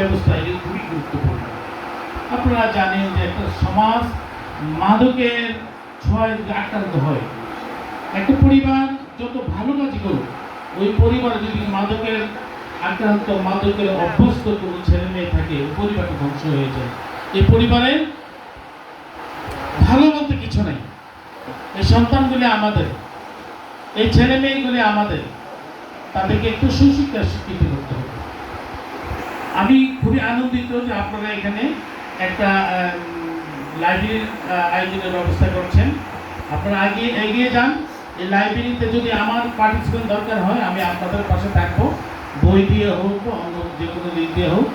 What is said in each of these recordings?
ব্যবস্থা এটি খুবই গুরুত্বপূর্ণ। আপনারা জানেন যে একটা সমাজ মাদকের ছোঁয়ায় আক্রান্ত হয়, একটা পরিবার যত ভালো কাজ করুক, ওই পরিবার যদি মাদকের আক্রান্ত, মাদকের অভ্যস্ত কোনো ছেলে মেয়ে থাকে পরিবারটা ধ্বংস হয়ে যায়। এই পরিবারে ভালো বলতে কিছু নাই। এই সন্তানগুলি আমাদের, এই ছেলে মেয়েগুলি আমাদের, তাদেরকে একটু সুশিক্ষা শিক্ষিত করতে হবে। আমি খুবই আনন্দিত যে আপনারা এখানে একটা লাইব্রেরির আয়োজনের ব্যবস্থা করছেন। আপনারা আগে এগিয়ে যান। এই লাইব্রেরিতে যদি আমার পার্টিসিপেন্ট দরকার হয়, আমি আপনাদের পাশে থাকব। বই দিয়ে হোক বা অন্য যে কোনো দিক দিয়ে হোক।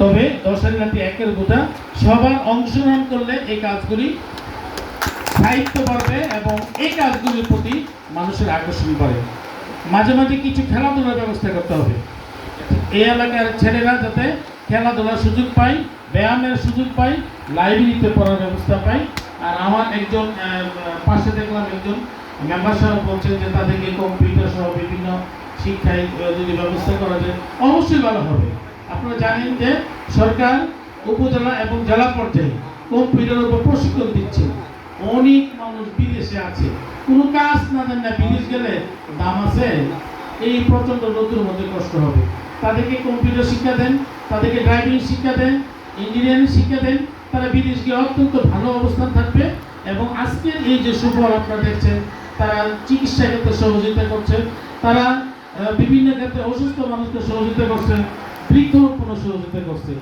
তবে দশের রাতে একের গোটা সবার অংশগ্রহণ করলে এই কাজগুলি সাহিত্য বাড়বে এবং এই কাজগুলির প্রতি মানুষের আকর্ষণ বাড়ে। মাঝে মাঝে কিছু খেলাধুলার ব্যবস্থা করতে হবে। এই এলাকার ছেলেরা যাতে খেলাধুলার সুযোগ পায়, ব্যায়ামের সুযোগ পায়, লাইব্রেরিতে পড়ার ব্যবস্থা পায়। আর আমার একজন পাশে দেখলাম একজন মেম্বার সাহেব বলছেন যে তাদেরকে কম্পিউটার সহ বিভিন্ন শিক্ষায় যদি ব্যবস্থা করা যায়, অবশ্যই ভালো হবে। আপনারা জানেন যে সরকার উপজেলা এবং জেলা পর্যায়ে কম্পিউটারের উপর প্রশিক্ষণ দিচ্ছে। অনেক মানুষ বিদেশে আছে। কোনো কাজ না জান না বিদেশ গেলে দাম আছে। এই প্রচণ্ড নতুন মধ্যে কষ্ট হবে। তাদেরকে কম্পিউটার শিক্ষা দেন, তাদেরকে ড্রাইভিং শিক্ষা দেন ইঞ্জিনিয়ারিং শিক্ষা দেন, তারা বিদেশ গিয়ে অত্যন্ত ভালো অবস্থান থাকবে এবং আজকের এই যে সুফল আপনারা দেখছেন, তারা চিকিৎসা ক্ষেত্রে সহযোগিতা করছে, তারা বিভিন্ন ক্ষেত্রে অসুস্থ মানুষকে সহযোগিতা করছেন বৃক্ষরোপণ সহযোগিতা করছে।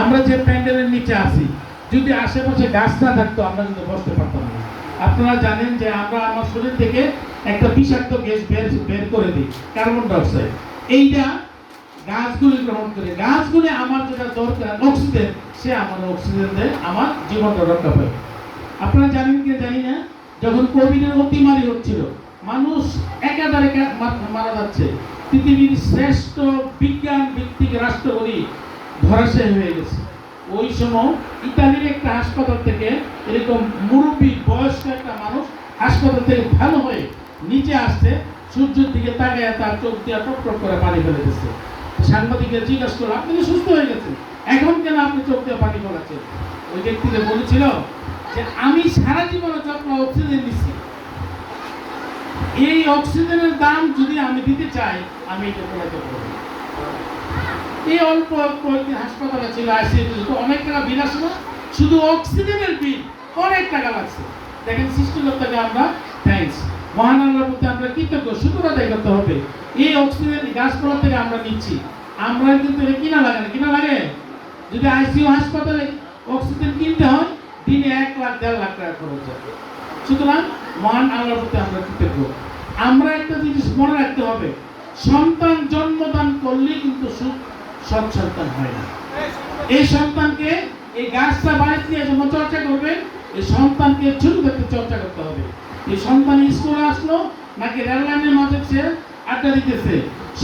আমরা যে প্যান্ডেলের নিচে আছি, যদি আশেপাশে গাছ না থাকতো, আমরা কিন্তু বসতে পারতাম না। আপনারা জানেন যে আমরা আমার শরীর থেকে একটা বিষাক্ত গ্যাস বের বের করে দিই, কার্বন ডাইঅক্সাইড। এইটা গাছগুলি গ্রহণ করে, গাছগুলি আমার যেটা দরকার অক্সিজেন সে আমার অক্সিজেন দেয়, আমার জীবনটা রক্ষা পায় আপনারা জানেন কি, জানি না? যখন কোভিডের অতিমারি হচ্ছিল, মানুষ একাধারে মারা যাচ্ছে। পৃথিবীর শ্রেষ্ঠ বিজ্ঞান ভিত্তিক রাষ্ট্রগুলি ধরাশায়ী হয়ে গেছে। ওই সময় ইতালির একটা হাসপাতাল থেকে এরকম মুরব্বী বয়স্ক একটা মানুষ হাসপাতাল থেকে ভালো হয়ে নিচে আসছে, সূর্যের দিকে তাকায় তার চোখ দিয়ে টপ টপ করে পানি ফেলে দিচ্ছে। সাংবাদিকের জিজ্ঞাসা করল, আপনি তো সুস্থ হয়ে গেছেন। এখন কেন আপনি চোখ দিয়ে পানি ফেলাচ্ছেন ওই ব্যক্তিকে বলেছিল যে, আমি সারা জীবনে যত্ন অক্সিজেন দিচ্ছি এই অক্সিজেনের দাম যদি আমি দিতে চাই, আমি এটা করাতে পারব এই অল্প কয়েকদিন হাসপাতালে ছিল, আইসিইউ অনেক টাকা বিল আসে না শুধু অক্সিজেনের বিল অনেক টাকা লাগছে। দেখেন সৃষ্টিকর্তাকে আমরা থ্যাংকস মহান আল্লাহর প্রতি আমরা কৃতজ্ঞ, শুক্র আদায় করতে হবে। এই অক্সিজেন গাছপালা থেকে আমরা নিচ্ছি। আমরা কিন্তু কিনা লাগে না কিনা লাগে যদি আইসিইউ হাসপাতালে অক্সিজেন কিনতে হয়, দিনে এক লাখ, দেড় লাখ টাকা খরচ হয় সুতরাং মহান আল্লাহর প্রতি আমরা কৃতজ্ঞ। আমরা একটা জিনিস মনে রাখতে হবে, সন্তান জন্মদান করলে কিন্তু সৎ সন্তান হয় না। এই সন্তানকে এই গাছটা বাড়িতে নিয়ে যখন চর্চা করবেন, এই সন্তানকে ছোট থেকে চর্চা করতে হবে। এই সন্তান স্কুলে আসলো, নাকি রেল লাইনের মাঝে সে আড্ডা দিতেছে?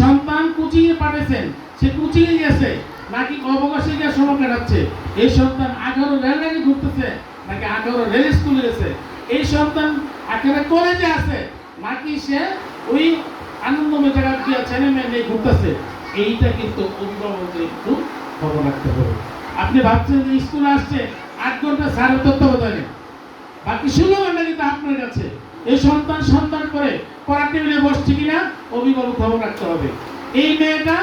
সন্তান কুচিয়ে পাঠাইছেন সে কুচিয়ে গেছে, নাকি অবকাশে গিয়ে সময় কাটাচ্ছে? এই সন্তান আঠারো রেল লাইনে ঘুরতেছে, নাকি আঠারো রেল স্কুলে গেছে? এই সন্তান আঠারো কলেজে আছে, নাকি সে ওই আনন্দময় জায়গা দিয়ে ছেলে মেয়ে নিয়ে ঘুরতেছে? এইটা কিন্তু অভিভাবকদের একটু খবর রাখতে হবে। আপনি ভাবছেন যে স্কুলে আসছে, আট ঘণ্টা সাড়ে তত্ত্বাবধানে। আপনার কাছে এই সন্তান সন্তান করে পড়ার টেবিলে বসছে কিনা, অভিভাবক খবর রাখতে হবে। এই মেয়েটা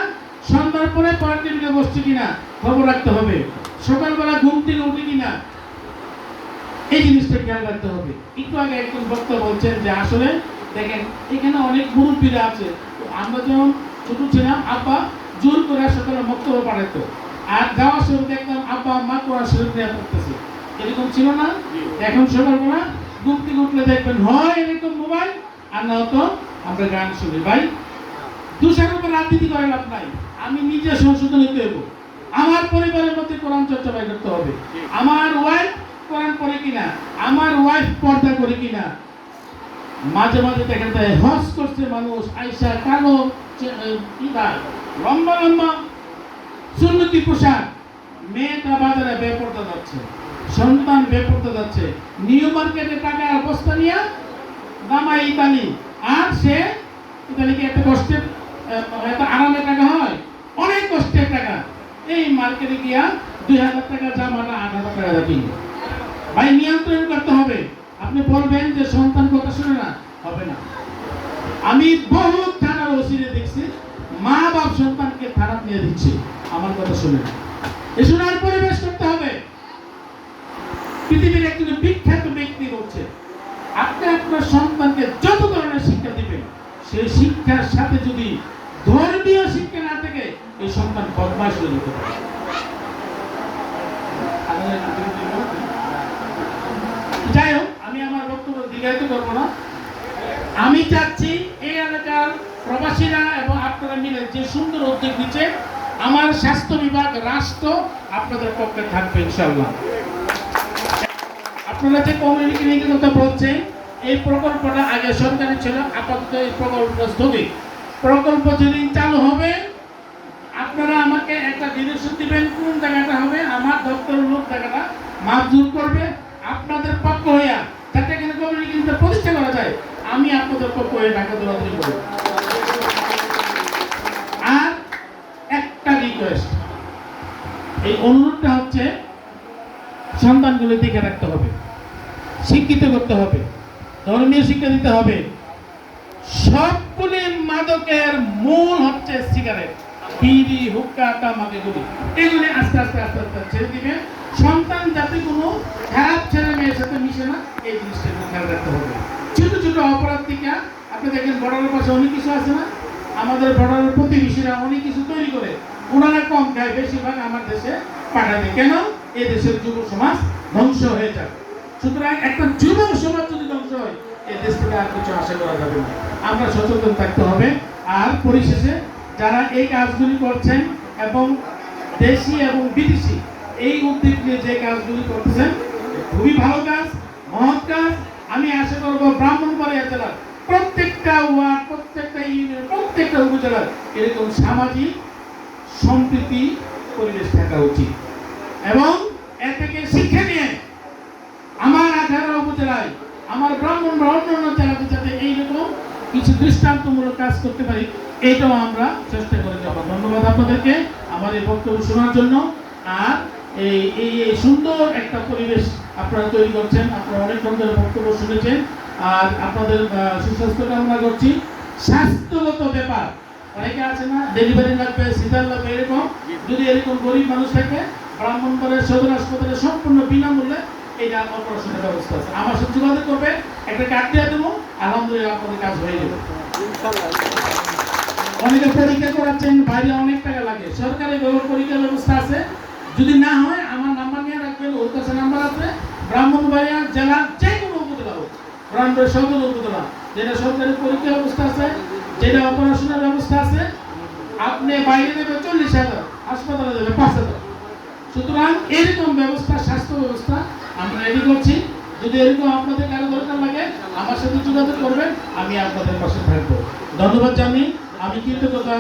পড়ার টেবিলে বসছে কিনা, খবর রাখতে হবে। সকালবেলা ঘুম থেকে উঠে কিনা, এই জিনিসটা খেয়াল রাখতে হবে। একটু আগে একজন বক্তা বলছেন যে, আসলে দেখেন, এখানে অনেক মুরব্বীরা আছে। আমরা যখন ছোট ছিলাম, আব্বা জোর করে সকালে বক্তব্য পাঠাতো। আর যাওয়ার সময় দেখতাম আব্বা আম্মা কোরআন শরীফ এরকম ছিল না এখন সকালবেলা ঘুম থেকে উঠলে দেখবেন। হয় এরকম মোবাইল আর না হতো আমরা গান শুনি। ভাই দুশোর উপর রাজনীতি করে লাভ নাই। আমি নিজে সংশোধন হতে হব আমার পরিবারের মধ্যে কোরআন চর্চা বাই করতে হবে। আমার ওয়াইফ কোরআন পড়ে কিনা? আমার ওয়াইফ পর্দা করে কিনা? মাঝে মাঝে দেখা যায় হস করছে মানুষ আইসা কালো লম্বা লম্বা সুন্নতি পোশাক। মেয়েটা বাজারে বেপরদা যাচ্ছে সন্তান বেপরদা যাচ্ছে। নিউ মার্কেটে টাকা বস্তা নিয়ে দামাই ইতালি। আর সে ইতালিকে এত কষ্টের এত আরামের টাকা হয়। অনেক কষ্টের টাকা। এই মার্কেটে গিয়া দুই হাজার টাকা জামাটা আট হাজার টাকা কিনবে। ভাই, নিয়ন্ত্রণ করতে হবে। আপনি বলবেন যে সন্তান কথা শুনে না, হবে না। আমি বহু থানার ওসিরে দেখছি। মা বাপ সন্তানকে খারাপ নিয়ে দিচ্ছে। আমার কথা শুনে না। এ শোনার পরিবেশ করতে হবে। পৃথিবীর একজন বিখ্যাত ব্যক্তি বলছে, আপনি আপনার সন্তানকে যত ধরনের শিক্ষা দিবেন সেই শিক্ষার সাথে যদি ধর্মীয় শিক্ষা না থাকে, এই সন্তান বদমাশ হয়ে যেতে পারে। যাই হোক, আমি আমার বক্তব্য দীর্ঘায়িত করব না। আমি চাচ্ছি এই এলাকার প্রবাসীরা এবং আপনারা মিলে যে সুন্দর উদ্যোগ নিচ্ছে, আমার স্বাস্থ্য বিভাগ, রাষ্ট্র আপনাদের পক্ষে থাকবে ইনশাল্লাহ আপনারা যে কমিউনিটি কথা বলছেন, এই প্রকল্পটা আগে সরকারি ছিল, আপাতত এই প্রকল্পটা স্থগিত। প্রকল্প যেদিন চালু হবে, আপনারা আমাকে একটা ডিরেকশন দিবেন, কোন জায়গাটা হবে, আমার দপ্তর লোক জায়গাটা মাপজুর করবে, আপনাদের পক্ষ হইয়া, যাতে এখানে কমিউনিটি লিঙ্কটা প্রতিষ্ঠা করা যায়, আমি আপনাদের পক্ষ হয়ে ঢাকা দৌড়াদৌড়ি করব আর একটা রিকোয়েস্ট এই অনুরোধটা হচ্ছে সন্তানগুলো দেখে রাখতে হবে। শিক্ষিত করতে হবে, ধর্মীয় শিক্ষা দিতে হবে। সবগুলি মাদকের মূল হচ্ছে সিগারেট। বিড়ি, হুক্কা তামাক এগুলি এগুলি আস্তে আস্তে আস্তে আস্তে ছেড়ে দিবে। সন্তান যাতে কোনো খারাপ ছেলে মেয়ের সাথে মিশে না, এই জিনিসটা খেয়াল রাখতে হবে। ছোট ছোট অপরাধ থেকে, আপনি দেখেন বর্ডারের পাশে অনেক কিছু আছে না? আমাদের বর্ডারের প্রতিবেশীরা অনেক কিছু তৈরি করে। ওনারা কম খায়, বেশিরভাগ আমার দেশে পাঠায় কেন? এই দেশের যুব সমাজ ধ্বংস হয়ে যাবে। সুতরাং একটা সমাজ যদি ধ্বংস হয়, এই দেশ থেকে আর কিছু আশা করা যাবে না। আমরা সচেতন থাকতে হবে। আর পরিশেষে, যারা এই কাজগুলি করছেন এবং দেশি এবং বিদেশি, এই উদ্যোগ নিয়ে যে কাজগুলি করতেছেন খুবই ভালো কাজ, মহৎ কাজ। আমি আশা করব ব্রাহ্মণবাড়িয়া জেলার প্রত্যেকটা ওয়ার্ড, প্রত্যেকটা ইউনিয়ন, প্রত্যেকটা উপজেলার এরকম সামাজিক সম্প্রীতি, পরিবেশ থাকা উচিত। এবং এ থেকে উপজেলায় আমার ব্রাহ্মণ অন্যান্য জেলাতে যাতে এইরকম কিছু দৃষ্টান্তমূলক কাজ করতে পারি আমরা চেষ্টা করে যাব। ধন্যবাদ আপনাদেরকে আমার এই বক্তব্য শোনার জন্য। আর এই এই সুন্দর একটা পরিবেশ আপনারা তৈরি করছেন, আপনারা বক্তব্য শুনেছেন। আর আপনাদের সুস্বাস্থ্য কামনা করছি। স্বাস্থ্যগত ব্যাপার অনেকে আছে না? ডেলিভারি লাগবে, সিজার লাগবে, এরকম। যদি এরকম গরিব মানুষ থাকে ব্রাহ্মণবাড়ির সদর হাসপাতালে সম্পূর্ণ বিনামূল্যে এটা অপারেশনের ব্যবস্থা আছে। আমার সাথে যোগাযোগ করবে একটা কার্ড দিয়ে দেবো, আলহামদুলিল্লাহ আপনাদের কাজ হয়ে যাবে। অনেকে পরীক্ষা করাচ্ছেন, বাইরে অনেক টাকা লাগে। সরকারি পরীক্ষার ব্যবস্থা আছে। যদি না হয়, আমার নাম্বার নিয়ে রাখবেন, ওর কাছে নাম্বার আছে। ব্রাহ্মণবাড়িয়া জেলা যে কোনো উপজেলা হোক, ব্রাহ্মণবাড়িয়া সদর উপজেলা, যেটা সরকারি পরীক্ষার ব্যবস্থা আছে, যেটা অপারেশনের ব্যবস্থা আছে, আপনি বাইরে দেবে চল্লিশ হাজার, হাসপাতালে দেবে পাঁচ হাজার। সুতরাং এরকম ব্যবস্থা, স্বাস্থ্য ব্যবস্থা আমরা রেডি করছি। যদি এরকম আপনাদের কারও দরকার লাগে, আমার সাথে যোগাযোগ করবেন, আমি আপনাদের পাশে থাকব। ধন্যবাদ জানি, আমি কৃতজ্ঞতা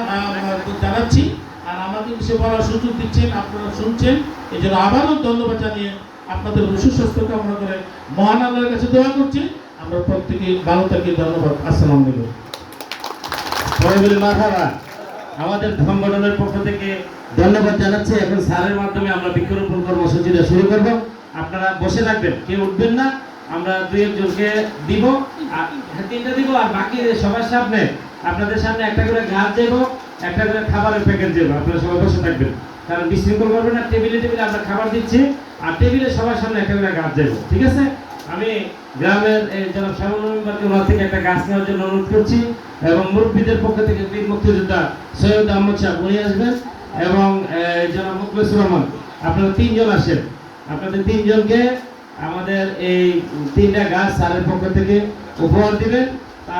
জানাচ্ছি। আর আমাকে সে বলার সুযোগ দিচ্ছেন, আপনারা শুনছেন। এই জন্য আবারও ধন্যবাদ জানিয়ে আপনাদের সুস্বাস্থ্য কামনা করে মহান আল্লাহর কাছে দোয়া করছি। আমরা প্রত্যেকে ভালো থাকি, ধন্যবাদ। আসসালামু আলাইকুম। আমাদের সংগঠনের পক্ষ থেকে ধন্যবাদ জানাচ্ছি। এখন স্যারের মাধ্যমে আমরা বৃক্ষরোপণ কর্মসূচিটা শুরু করব। আপনারা বসে থাকবেন কেউ উঠবেন না। আমরা দুই একজনকে দিব। হ্যাঁ, তিনটা দিব আর বাকি সবার সামনে আপনাদের সামনে একটা করে গাছ দেব একটা করে খাবারের প্যাকেট দেবো। আপনারা সবাই বসে থাকবেন। কারণ বিশৃঙ্খল করবেন না টেবিলে টেবিলে আমরা খাবার দিচ্ছি আর টেবিলে সবার সামনে একটা করে গাছ দেবো ঠিক আছে? আমি গ্রামের জনাব শ্যামল ওনার থেকে একটা গাছ নেওয়ার জন্য অনুরোধ করছি এবং মুরব্বীদের পক্ষ থেকে বীর মুক্তিযোদ্ধা সৈয়দ আহমদ শাহ উনি আসবেন এবং এই, জনাব মুখলেসুর রহমান। আপনারা তিনজন আসেন। আপনাদের তিনজনকে আমাদের এই তিনটা গাছ সারের পক্ষ থেকে উপহার দিবেন।